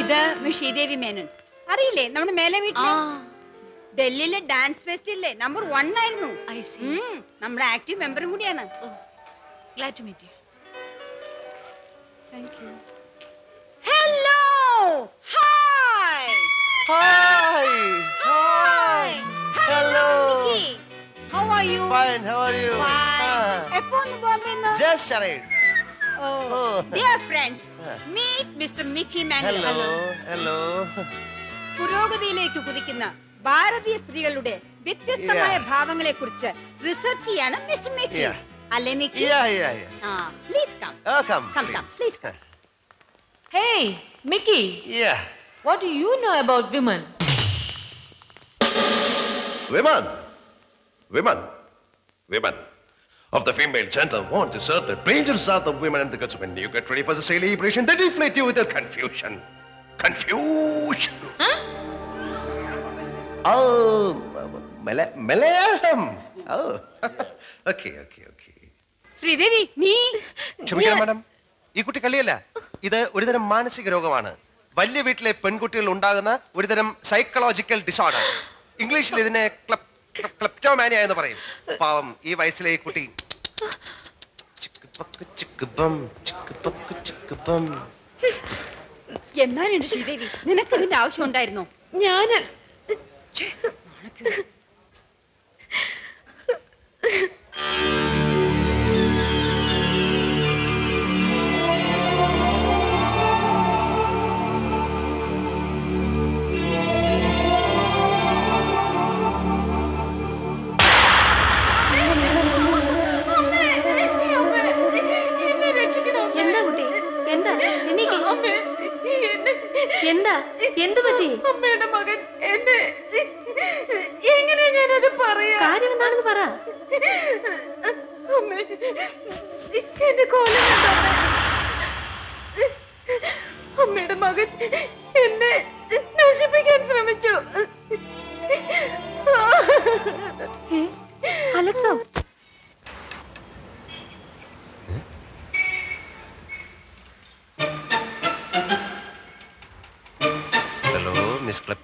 ഇത് ശ്രീദേവി മേനൻ. അറിയില്ലേ? നമ്മുടെ മേലെ വീട്ടിലെ? ഡൽഹിയിലെ ഡാൻസ് ഫെസ്റ്റ് ഇല്ലേ നമ്പർ വൺ ആയിരുന്നു. I see. ഉം, നമ്മുടെ ആക്റ്റീവ് മെമ്പറും കൂടിയാണ്. Glad to meet you thank you hello hi Hi. Hi Hello. How are you Fine. How are you? Ah, എപ്പോ ഒന്ന് ബോംബെന്ന് just arrived. Oh Oh. dear friends, meet Mr. Mickey Mickey Manuel Hello. Hello. പുരോഗതിയിലേക്ക് കുതിക്കുന്ന ഭാരതീയ സ്ത്രീകളുടെ വ്യത്യസ്തമായ. ഭാവങ്ങളെ കുറിച്ച് research ചെയ്യാണ് mister Mickey Yeah. അല്ലേ Mickey please come come come please come hey come. What do please no Hey, Mickey, Yeah. what do of the female gender won't desert the dangers of the women and the girls. When you get ready for the celebration, they deflate you with their confusion. Confusion. Huh? Oh, Mala- Malayalam. Oh. okay, okay, okay. Sridevi നീ ക്ഷമിക്കണം madam ഈ കുട്ടി കളിയല്ല ഇത് ഒരുതരം മാനസിക രോഗമാണ് വലിയ വീട്ടിലെ പെൺകുട്ടികൾ ഉണ്ടാകുന്ന ഒരുതരം സൈക്കോളജിക്കൽ ഡിസോർഡർ ഇംഗ്ലീഷിൽ ഇതിനെ ക്ലപ്റ്റോമാനിയ എന്ന് പറയും. പാവം ഈ വയസ്സിലെ ഈ കുട്ടി. എന്നാലുണ്ട് ശ്രീദേവി നിനക്ക് ഇതിന്റെ ആവശ്യം ഉണ്ടായിരുന്നോ? ഞാൻ എന്താ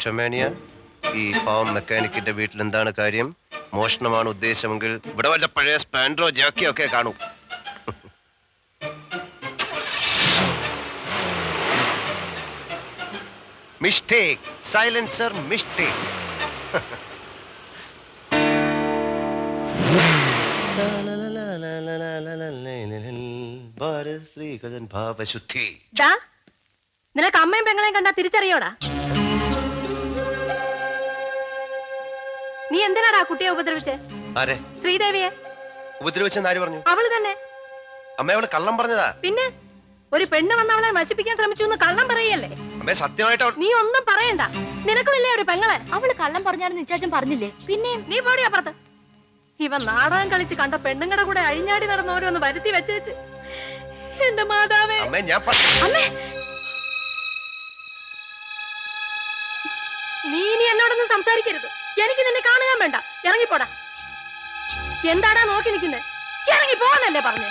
മിസ് ഈ പാവം മെക്കാനിക്കിന്റെ വീട്ടിൽ എന്താണ് കാര്യം? മോഷണമാണ് ഉദ്ദേശമെങ്കിൽ ഇവിടെ വല്ല പഴയ സ്പാൻഡ്രോ ജാക്കിയോ ഒക്കെ കാണൂ. മിസ്റ്റേക്ക്. Silencer mistake. ദാ നിനക്ക് അമ്മയും പെങ്ങളെയും കണ്ടാ തിരിച്ചറിയോടാ നീ എന്തിനാടാ ആ കുട്ടിയെ ഉപദ്രവിച്ചേ? ആരെ? ശ്രീദേവിയെ. ഉപദ്രവിച്ചെന്ന് ആര് പറഞ്ഞു? അവൾ തന്നെ. അമ്മ അവൾ കള്ളം പറഞ്ഞതാ. പിന്നെ? ഒരു പെണ്ണ് വന്ന് അവളെ നശിപ്പിക്കാൻ ശ്രമിച്ചു എന്ന് കള്ളം പറയല്ലേ? അമ്മേ സത്യമായിട്ട് അവൾ നീ ഒന്നും പറയണ്ട. നിനക്കുമില്ലേ ഒരു പെങ്ങളെ? അവൾ കള്ളം പറഞ്ഞാലും നിച്ചാച്ചൻ പറഞ്ഞില്ലേ? പിന്നെയും നീ പോടിയാ അപ്പുറത്ത്. ഇവ നാടകം കളിച്ച് കണ്ട പെണ്ണുങ്ങളുടെ കൂടെ അഴിഞ്ഞാടി നടന്നവരൊന്ന് വരുത്തി വെച്ചേച്ച്. എന്റെ മാതാവേ. അമ്മേ ഞാൻ പ- അമ്മേ. നീ ഇനി എന്നോടൊന്നും സംസാരിക്കരുത്. എനിക്ക് നിന്നെ കാണുകയും വേണ്ട. ഇറങ്ങിപ്പോടാ. എന്താടാ നോക്കി നിൽക്കുന്നത് ഇറങ്ങി പോവാന്നല്ലേ പറഞ്ഞേ?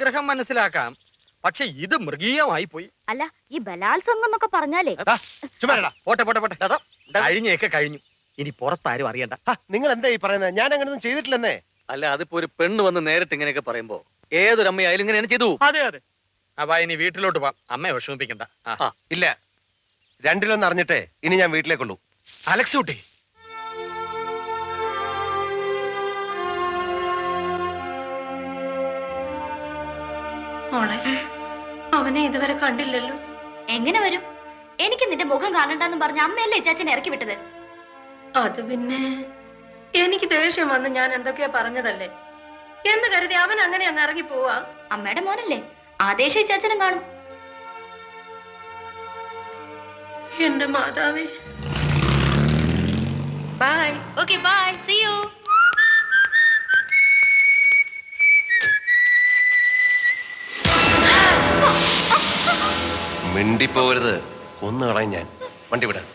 ആഗ്രഹം മനസ്സിലാക്കാം. പക്ഷെ ഇത് മൃഗീയമായി പോയി അല്ല ഈ ബലാത്സംഗം എന്നൊക്കെ പറഞ്ഞാലേ. പോട്ടെ പോട്ടെ പോട്ടെ. എടാ, കഴിഞ്ഞയൊക്കെ കഴിഞ്ഞു. ഇനി പുറത്താരും അറിയണ്ട. ഹ, നിങ്ങൾ എന്താ ഈ പറയുന്നത്? ഞാൻ അങ്ങനെയൊന്നും ചെയ്തിട്ടില്ലെന്നേ. അല്ല അതിപ്പോ ഒരു പെണ്ണ് വന്ന് നേരിട്ട് ഇങ്ങനെയൊക്കെ പറയുമ്പോ ഏതൊരമ്മയായാലും ഇങ്ങനെ ചെയ്തു. അതെ അതെ. അപ്പൊ ഇനി വീട്ടിലോട്ട് പോവാം. അമ്മയെ വിഷമിപ്പിക്കണ്ട. ഇല്ല. രണ്ടിലൊന്ന് അറിഞ്ഞിട്ടേ ഇനി ഞാൻ വീട്ടിലേക്കുള്ളൂ. അലക്സ് കുട്ടി മോളെ അവനെ ഇതുവരെ കണ്ടില്ലല്ലോ. എങ്ങനെ വരും? എനിക്ക് നിന്റെ മുഖം കാണണ്ടെന്ന് പറഞ്ഞ അമ്മയല്ലേ ഇച്ചാച്ചനെ ഇറക്കി വിട്ടത്? അത് പിന്നെ എനിക്ക് ദേഷ്യം വന്ന് ഞാൻ എന്തൊക്കെയാ പറഞ്ഞതല്ലേ? എന്ന് കരുതി അവൻ അങ്ങനെ അങ്ങ് ഇറങ്ങി പോവാ. അമ്മയുടെ മോനല്ലേ? ആ ദേഷ്യം ചാച്ചനും കാണും. എന്റെ മാതാവേ. Bye okay bye see you മിണ്ടിപ്പോവരുത്. ഒന്ന് കളയും ഞാൻ. വണ്ടി വിടാം.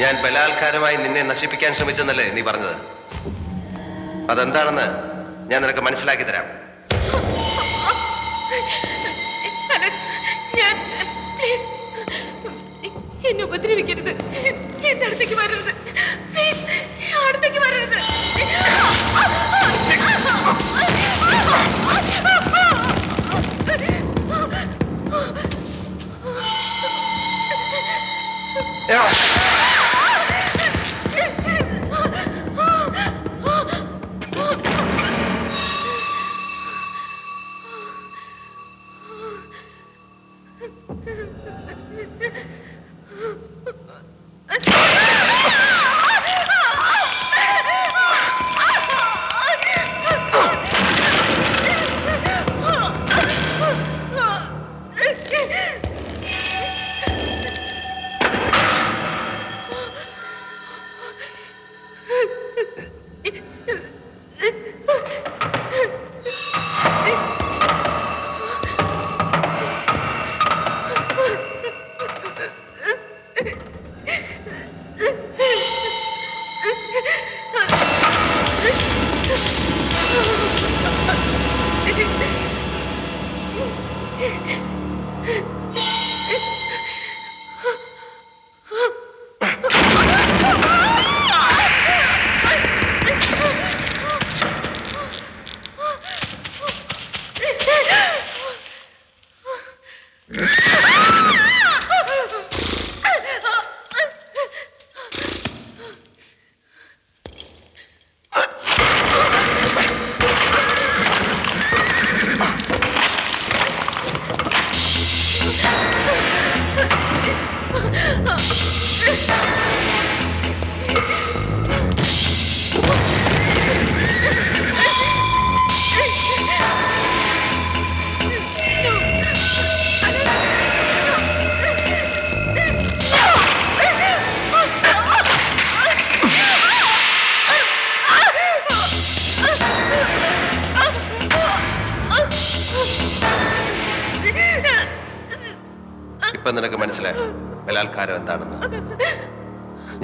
ഞാൻ ബലാത്കാരമായി നിന്നെ നശിപ്പിക്കാൻ ശ്രമിച്ചെന്നല്ലേ നീ പറഞ്ഞത്? അതെന്താണെന്ന് ഞാൻ നിനക്ക് മനസ്സിലാക്കി തരാം. എന്നെ ഉപദ്രവിക്കരുത്. എന്റെ അടുത്തേക്ക് വരരുത്. പ്ലീസ് അടുത്തേക്ക് വരരുത്. Oh,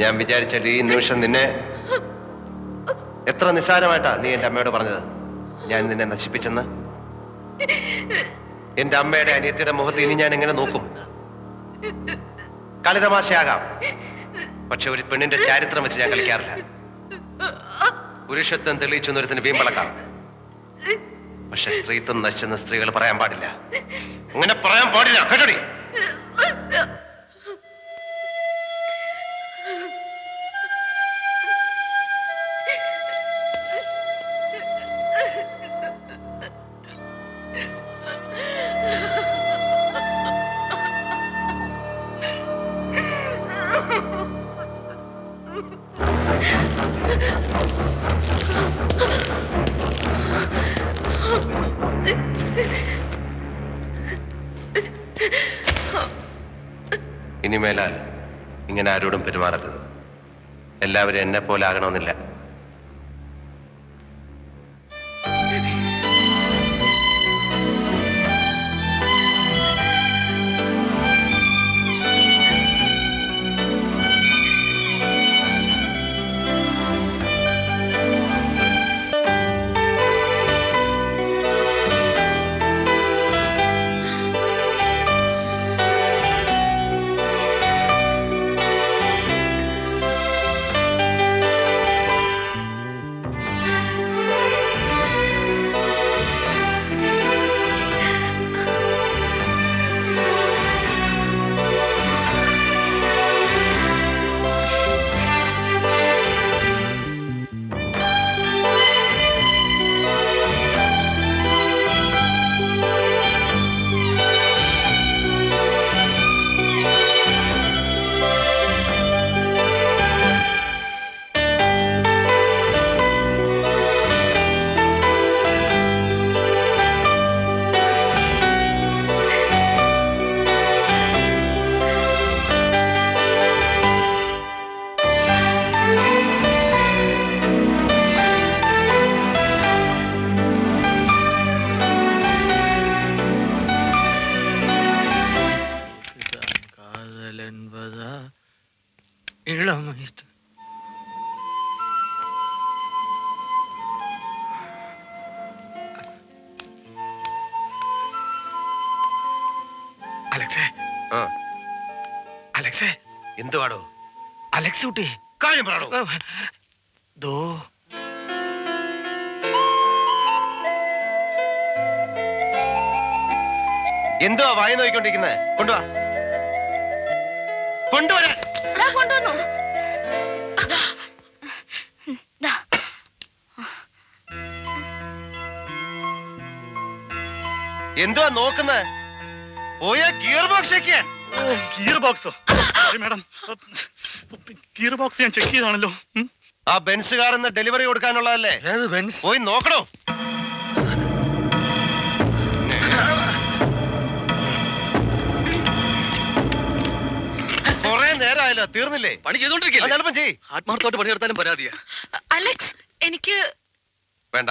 ഞാൻ വിചാരിച്ചാൽ ഈ നിമിഷം നിന്നെ എത്ര നിസ്സാരമായിട്ടാ നീ എന്റെ അമ്മയോട് പറഞ്ഞത്? ഞാൻ നിന്നെ നശിപ്പിച്ചെന്ന്? എന്റെ അമ്മയുടെ അനിയത്തിയുടെ മുഖത്ത് ഇനി ഞാൻ എങ്ങനെ നോക്കും? കളിതമാശയാകാം. പക്ഷെ ഒരു പെണ്ണിന്റെ ചാരിത്രം വെച്ച് ഞാൻ കളിക്കാറില്ല. പുരുഷത്വം തെളിയിച്ചു എന്നൊരുത്തിന് വീമ്പളക്കാം. പക്ഷെ സ്ത്രീത്വം നശിച്ചെന്ന് സ്ത്രീകൾ പറയാൻ പാടില്ല. അങ്ങനെ പറയാൻ പാടില്ല. കേട്ടോടി? ഇനിമേലാൽ ഇങ്ങനെ ആരോടും പെരുമാറരുത്. എല്ലാവരും എന്നെ പോലെ ആകണമെന്നില്ല. ഇളമയത്ത് അലക്സേ ആ. അലക്സേ പാടോ അലക്സ് കുട്ടി കാര്യം പറയണോ ദോ എന്തുവാ വായി നോക്കിക്കൊണ്ടിരിക്കുന്നത് കൊണ്ടുവാ. കൊണ്ടുവരാ കൊണ്ടുവന്നു? എന്തുവാ നോക്കുന്നത് ഓയ ഗിയർ ബോക്സ് ഒക്കെ ഗിയർ ബോക്സോ മാഡം. ഗിയർ ബോക്സ് ഞാൻ ചെക്ക് ചെയ്താണല്ലോ ആ ബെൻസ് കാർ എന്ന് ഡെലിവറി കൊടുക്കാനുള്ളതല്ലേ? ഏത് ബെൻസ്? പോയി നോക്കണോ? നേരമായല്ലോ തീർന്നില്ലേ? പണി ചെയ്തോണ്ടിരിക്കില്ല? എളുപ്പം ചെയ് ആത്മാർത്ഥമായിട്ട് പണിയെടുത്താലും പരാതിയാ. അലക്സ് എനിക്ക് വേണ്ട.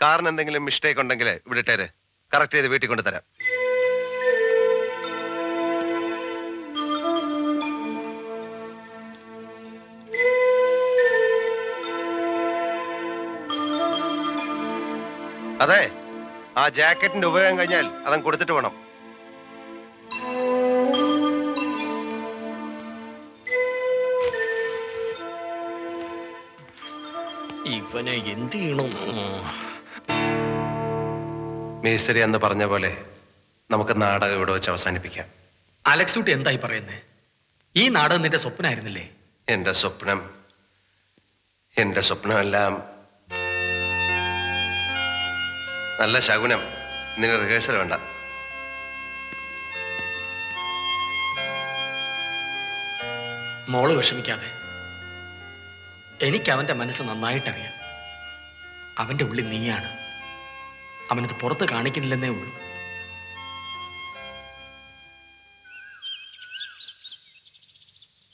കാറിന് എന്തെങ്കിലും മിസ്റ്റേക്ക് ഉണ്ടെങ്കിൽ ഇവിടെ ഇട്ടേര്. കറക്റ്റ് ചെയ്ത് വീട്ടിൽ കൊണ്ടുതരാം. അതെ ആ ജാക്കറ്റിന്റെ ഉപയോഗം കഴിഞ്ഞാൽ അതങ്ങ് കൊടുത്തിട്ട് വേണം ഇവനെ എന്ത് ചെയ്യണം? മേസ്തരി എന്ന് പറഞ്ഞ പോലെ നമുക്ക് നാടകം ഇവിടെ വെച്ച് അവസാനിപ്പിക്കാം. അലക്സ് കുട്ടി എന്തായി പറയുന്നേ? ഈ നാടകം നിന്റെ സ്വപ്നമായിരുന്നില്ലേ എന്റെ സ്വപ്നം. എന്റെ സ്വപ്നമെല്ലാം നല്ല ശകുനം. നിങ്ങൾ റിഹേഴ്സൽ വേണ്ട. മോൾ വിഷമിക്കാതെ. എനിക്ക് അവന്റെ മനസ്സ് നന്നായിട്ടറിയാം. അവന്റെ ഉള്ളിൽ നീയാണ്. അവനത് പുറത്ത് കാണിക്കുന്നില്ലെന്നേ ഉള്ളൂ.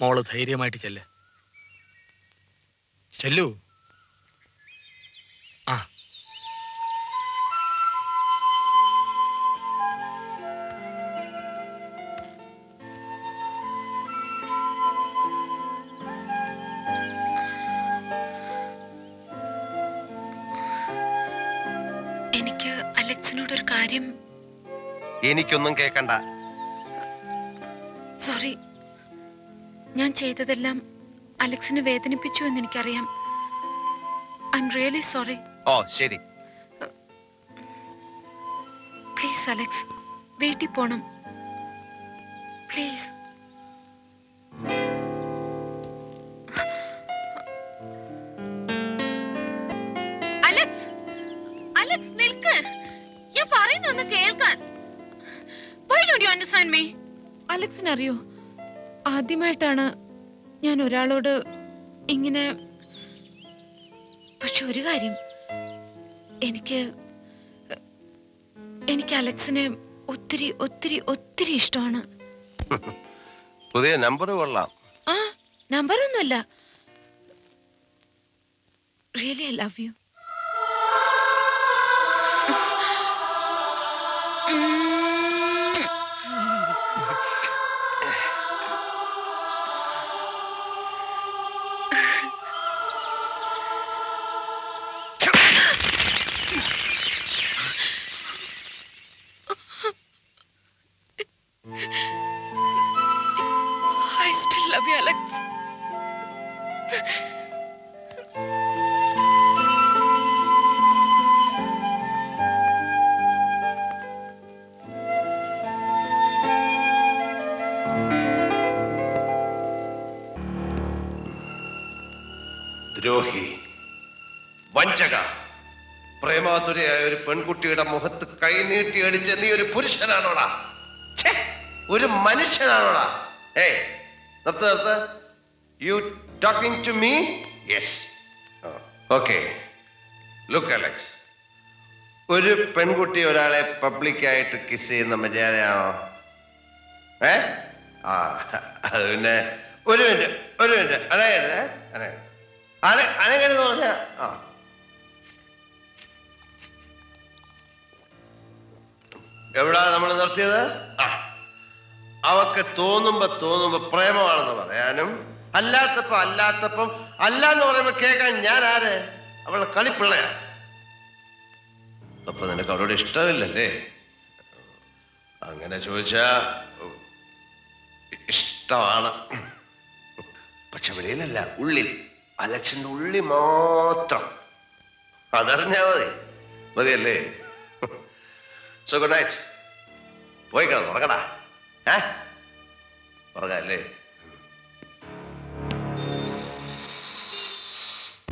മോൾ ധൈര്യമായിട്ട് ചെല്ല്. ചെല്ലു. എനിക്കൊന്നും കേൾക്കണ്ട സോറി. ഞാൻ ചെയ്തതെല്ലാം അലക്സിനെ വേദനിപ്പിച്ചു എന്ന് എനിക്കറിയാം ഐ എം റിയലി സോറി ഓ ശരി. പ്ലീസ് അലക്സ് വീട്ടിൽ പോണം. പ്ലീസ് അലക്സ് അലക്സ് നിൽക്ക്. ഞാൻ പറയുന്നൊന്ന് കേൾക്കാൻ. Why don't you understand me? അലക്സിന് അറിയോ? ആദ്യമായിട്ടാണ് ഞാൻ ഒരാളോട് ഇങ്ങനെ പക്ഷെ ഒരു കാര്യം. എനിക്ക് എനിക്ക് അലക്സിനെ ഒത്തിരി ഒത്തിരി ഒത്തിരി ഇഷ്ടമാണ്. പുതിയ നമ്പർ കൊള്ളാം. ആ നമ്പറൊന്നുമല്ല. റിയലി ഐ ലവ് യു പെൺകുട്ടിയുടെ മുഖത്ത് കൈനീട്ടി അടിച്ച നീ ഒരു പുരുഷനാണോടാ? ഒരു മനുഷ്യനാണോടാ? ഏ നിർത്ത് നിർത്ത്. You talking to me yes okay look Alex ഒരു പെൺകുട്ടി ഒരാളെ പബ്ലിക്കായിട്ട് കിസ് ചെയ്യുന്ന മര്യാദയാണോ? ഏ? ആ അത് പിന്നെ ഒരു മിനിറ്റ് ഒരു മിനിറ്റ് അതായത് അന അനങ്ങനെ പറഞ്ഞ? ആ. എവിടാ നമ്മൾ നിർത്തിയത്? ആ. അവക്ക് തോന്നുമ്പോ തോന്നുമ്പോ പ്രേമമാണെന്ന് പറയാനും അല്ലാത്തപ്പം അല്ലാത്തപ്പം അല്ല എന്ന് പറയുമ്പോ കേൾക്കാൻ ഞാൻ ആരെ? അവളെ കളിപ്പിള്ളയാ. അപ്പൊ നിനക്ക് അവളോട് ഇഷ്ടമില്ലല്ലേ? അങ്ങനെ ചോദിച്ചാ ഇഷ്ടമാണ്. പക്ഷെ വെളിയിലല്ല ഉള്ളിൽ. അലക്ഷന്റെ ഉള്ളി മാത്രം. അതറിഞ്ഞാ മതി. മതിയല്ലേ? സോ ഗുഡ് നൈറ്റ് പോയി കിടന്നു ഉറങ്ങടാ ഏ? ഉറങ്ങല്ലേ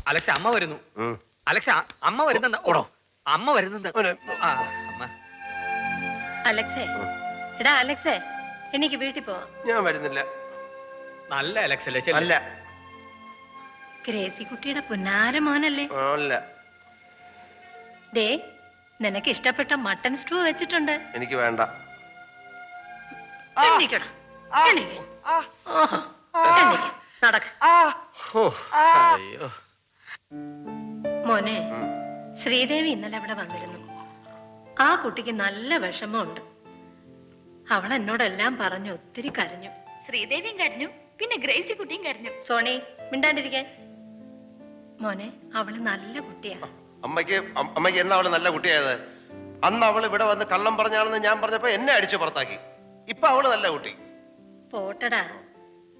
അലക്ഷ അമ്മ വരുന്നു. അലക്ഷ അമ്മ വരുന്നുണ്ട് ഓടോ. അമ്മ വരുന്നുണ്ട് ആ, അമ്മ. അലക്സേ. എടാ അലക്സേ എനിക്ക് വീട്ടിൽ പോവാം. ഞാൻ വരുന്നില്ല. നല്ല അലക്സ് അല്ലേ ചെല്ല്. അല്ല. ഗ്രേസി കുട്ടിയുടെ പുന്നാര മോനല്ലേ? അല്ല. ദേ നിനക്ക് ഇഷ്ടപ്പെട്ട മട്ടൺ സ്റ്റൂ വെച്ചിട്ടുണ്ട്. എനിക്ക് വേണ്ട. നടക്ക്. ഹോ, അയ്യോ. മോനെ ശ്രീദേവി ഇന്നലെ അവിടെ വന്നിരുന്നു. ആ കുട്ടിക്ക് നല്ല വിഷമമുണ്ട്. അവൾ എന്നോടെല്ലാം പറഞ്ഞു ഒത്തിരി കരഞ്ഞു. ശ്രീദേവിയും കരഞ്ഞു. പിന്നെ ഗ്രേസി കുട്ടിയും കരഞ്ഞു. സോണി മിണ്ടാണ്ടിരിക്കാൻ. മോനെ അവൾ നല്ല കുട്ടിയാ. അമ്മയ്ക്ക് അമ്മയ്ക്ക് എന്നാ അവൾ നല്ല കുട്ടിയായത്? അന്ന് അവൾ ഇവിടെ വന്ന് കള്ളം പറഞ്ഞാണെന്ന് ഞാൻ പറഞ്ഞപ്പോ എന്നെ അടിച്ചു പുറത്താക്കി. ഇപ്പൊ അവൾ നല്ല കുട്ടി. പോട്ടടാ.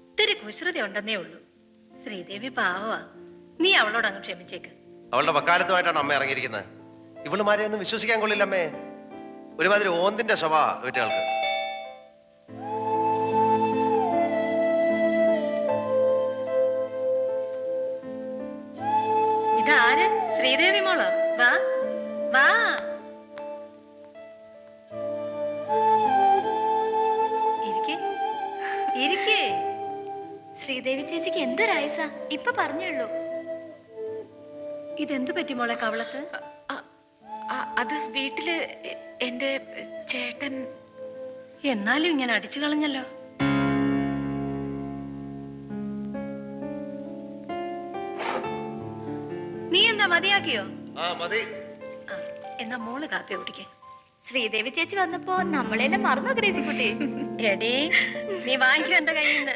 ഇത്തിരി കുശ്രുതി ഉണ്ടെന്നേ ഉള്ളൂ. ശ്രീദേവി പാവമാ നീ അവളോട് അങ്ങ് ക്ഷമിച്ചേക്ക്. അവളുടെ വക്കാലത്തുമായിട്ടാണ് അമ്മ ഇറങ്ങിയിരിക്കുന്നത്. ഇവളുമാരെ ഒന്നും വിശ്വസിക്കാൻ കൊള്ളില്ല അമ്മേ ഒരുമാതിരി ഓന്തിന്റെ സ്വഭാവ വീട്ടുകൾക്ക്. ഇപ്പൊ പറഞ്ഞുള്ളൂ ഇതെന്തു പറ്റി മോളെ കവളത്ത്? അത് വീട്ടിൽ എന്റെ ചേട്ടൻ എന്നാലും ഇങ്ങനെ അടിച്ചു കളഞ്ഞല്ലോ. നീ എന്താ മതിയാക്കിയോ? എന്നാ മോൾ കാപ്പി കുടിക്കേ. ശ്രീദേവി ചേച്ചി വന്നപ്പോ നമ്മളെല്ലാം മറന്നു ഗ്രേസി കുട്ടി എടീ നീ വാങ്ങിക്കോ എന്റെ കയ്യിൽ നിന്ന്